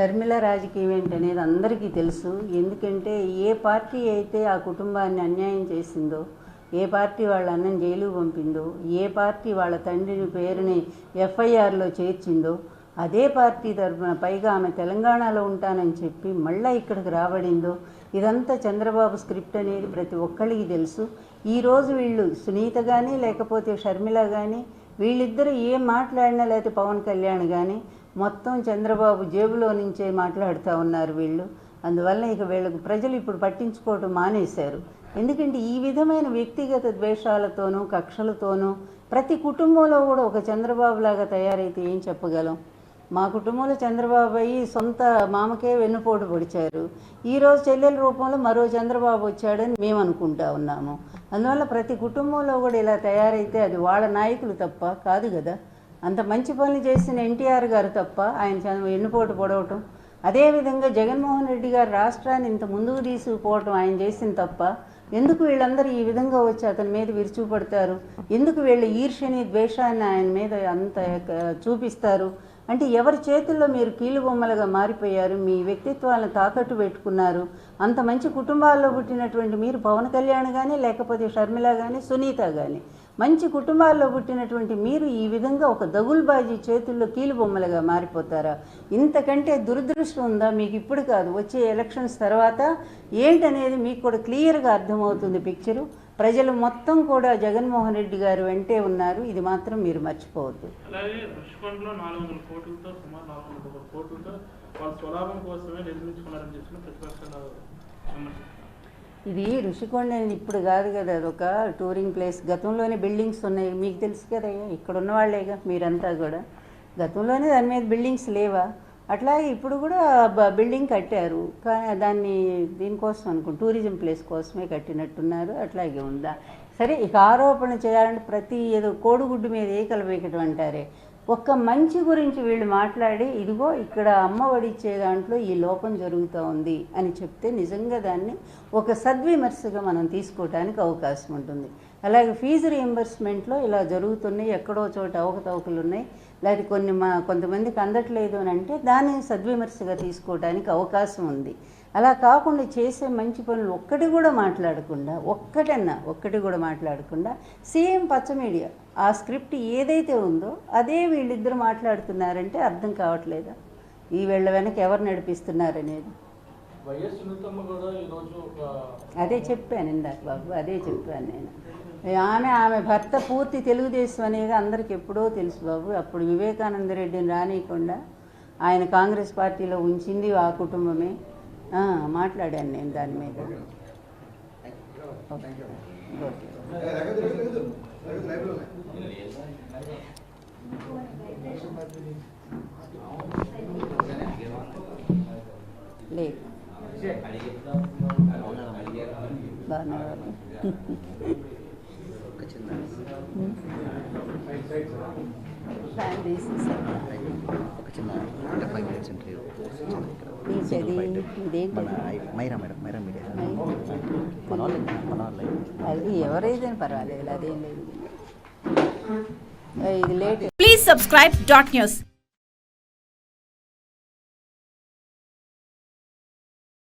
షర్మిల రాజకీయం ఏంటనేది అనేది అందరికీ తెలుసు. ఎందుకంటే ఏ పార్టీ అయితే ఆ కుటుంబాన్ని అన్యాయం చేసిందో ఏ పార్టీ వాళ్ళ అన్నం జైలు పంపిందో ఏ పార్టీ వాళ్ళ తండ్రిని పేరుని ఎఫ్ఐఆర్లో చేర్చిందో అదే పార్టీ తరఫున పైగా ఆమె తెలంగాణలో ఉంటానని చెప్పి మళ్ళీ ఇక్కడికి రాబడిందో ఇదంతా చంద్రబాబు స్క్రిప్ట్ అనేది ప్రతి ఒక్కరికి తెలుసు. ఈరోజు వీళ్ళు సునీత కానీ లేకపోతే షర్మిల కానీ వీళ్ళిద్దరూ ఏం మాట్లాడినా లేకపోతే పవన్ కళ్యాణ్ కానీ మొత్తం చంద్రబాబు జేబులో నుంచే మాట్లాడుతూ ఉన్నారు వీళ్ళు. అందువల్ల ఇక వీళ్ళకు ప్రజలు ఇప్పుడు పట్టించుకోవటం మానేశారు. ఎందుకంటే ఈ విధమైన వ్యక్తిగత ద్వేషాలతోనూ కక్షలతోనూ ప్రతి కుటుంబంలో కూడా ఒక చంద్రబాబు లాగా తయారైతే ఏం చెప్పగలం? మా కుటుంబంలో చంద్రబాబు అయ్యి సొంత మామకే వెన్నుపోటు పొడిచారు. ఈరోజు చెల్లెల రూపంలో మరో చంద్రబాబు వచ్చాడని మేము అనుకుంటా ఉన్నాము. అందువల్ల ప్రతి కుటుంబంలో కూడా ఇలా తయారైతే అది వాళ్ళ నాయకులు తప్ప కాదు కదా? అంత మంచి పనులు చేసిన ఎన్టీఆర్ గారు తప్ప ఆయన ఎన్నుపోటు పొడవటం. అదేవిధంగా జగన్మోహన్ రెడ్డి గారు రాష్ట్రాన్ని ఇంత ముందుకు తీసుకుపోవటం ఆయన చేసిన తప్ప ఎందుకు వీళ్ళందరూ ఈ విధంగా వచ్చి అతని మీద విరుచుపడతారు ఎందుకు వీళ్ళ ఈర్ష్యని ద్వేషాన్ని ఆయన మీద అంత చూపిస్తారు? అంటే ఎవరి చేతుల్లో మీరు కీలుబొమ్మలుగా మారిపోయారు? మీ వ్యక్తిత్వాలను తాకట్టు పెట్టుకున్నారు. అంత మంచి కుటుంబాల్లో పుట్టినటువంటి మీరు పవన్ కళ్యాణ్ కానీ లేకపోతే షర్మిల కానీ సునీత కానీ మంచి కుటుంబాల్లో పుట్టినటువంటి మీరు ఈ విధంగా ఒక దగుల్బాజీ చేతుల్లో కీలుబొమ్మలుగా మారిపోతారా? ఇంతకంటే దురదృష్టం ఉందా? మీకు ఇప్పుడు కాదు. వచ్చే ఎలక్షన్స్ తర్వాత ఏంటనేది మీకు కూడా క్లియర్గా అర్థమవుతుంది పిక్చరు. ప్రజలు మొత్తం కూడా జగన్మోహన్ రెడ్డి గారు వెంటే ఉన్నారు. ఇది మాత్రం మీరు మర్చిపోవద్దు. అలాగే రుషికొండలో నాలుగు వందల కోట్లతో సుమారు నాలుగు వందల కోట్లతో స్వలాభం కోసమే నిర్మించుకున్నారని చెప్పిన ప్రతిపక్షాల. ఇది ఋషికొండ అనేది ఇప్పుడు కాదు కదా అది ఒక టూరింగ్ ప్లేస్ గతంలోనే బిల్డింగ్స్ ఉన్నాయి. మీకు తెలుసు కదా ఇక్కడ ఉన్న వాళ్ళేగా మీరంతా కూడా. గతంలోనే దాని మీద బిల్డింగ్స్ లేవా? అట్లాగే ఇప్పుడు కూడా బిల్డింగ్ కట్టారు. కానీ దాన్ని దీనికోసం అనుకో టూరిజం ప్లేస్ కోసమే కట్టినట్టున్నారు. అట్లాగే ఉందా? సరే ఇక ఆరోపణ చేయాలంటే ప్రతి ఏదో కోడిగుడ్డు మీద ఏకలు వేయకటం అంటారే. ఒక్క మంచి గురించి వీళ్ళు మాట్లాడి ఇదిగో ఇక్కడ అమ్మఒడిచ్చే దాంట్లో ఈ లోపం జరుగుతూ ఉంది అని చెప్తే నిజంగా దాన్ని ఒక సద్విమర్శగా మనం తీసుకోవడానికి అవకాశం ఉంటుంది. అలాగే ఫీజు రీఎంబర్స్మెంట్లో ఇలా జరుగుతున్నాయి ఎక్కడో చోట అవకతవకలు ఉన్నాయి లేకపోతే కొన్ని మా కొంతమందికి అందట్లేదు అని అంటే దాన్ని సద్విమర్శగా తీసుకోవడానికి అవకాశం ఉంది. అలా కాకుండా చేసే మంచి పనులు ఒక్కటి కూడా మాట్లాడకుండా ఒక్కటన్నా ఒక్కటి కూడా మాట్లాడకుండా సేమ్ పచ్చ మీడియా ఆ స్క్రిప్ట్ ఏదైతే ఉందో అదే వీళ్ళిద్దరు మాట్లాడుతున్నారంటే అర్థం కావట్లేదా? ఈ వీళ్ళ వెనక ఎవరు నడిపిస్తున్నారనేది. అదే చెప్పాను ఇందాక బాబు అదే చెప్పాను నేను. ఆమె ఆమె భర్త పూర్తి తెలుగుదేశం అనేది అందరికి ఎప్పుడో తెలుసు బాబు. అప్పుడు వివేకానంద రెడ్డిని రానియకుండా ఆయన కాంగ్రెస్ పార్టీలో ఉంచింది ఆ కుటుంబమే. మాట్లాడాను నేను దాని మీద. ఓకే లేదు. బాగున్నారు ఒక చిన్న అంటే ఫైవ్ మినిట్స్ ఇంటర్వ్యూ మన మైరా మేడం మైరా మీడియా. మన వాళ్ళే మన వాళ్ళే. అది ఎవరైతే పర్వాలేదు అదేం లేదు. ఇది late. Please subscribe dot news.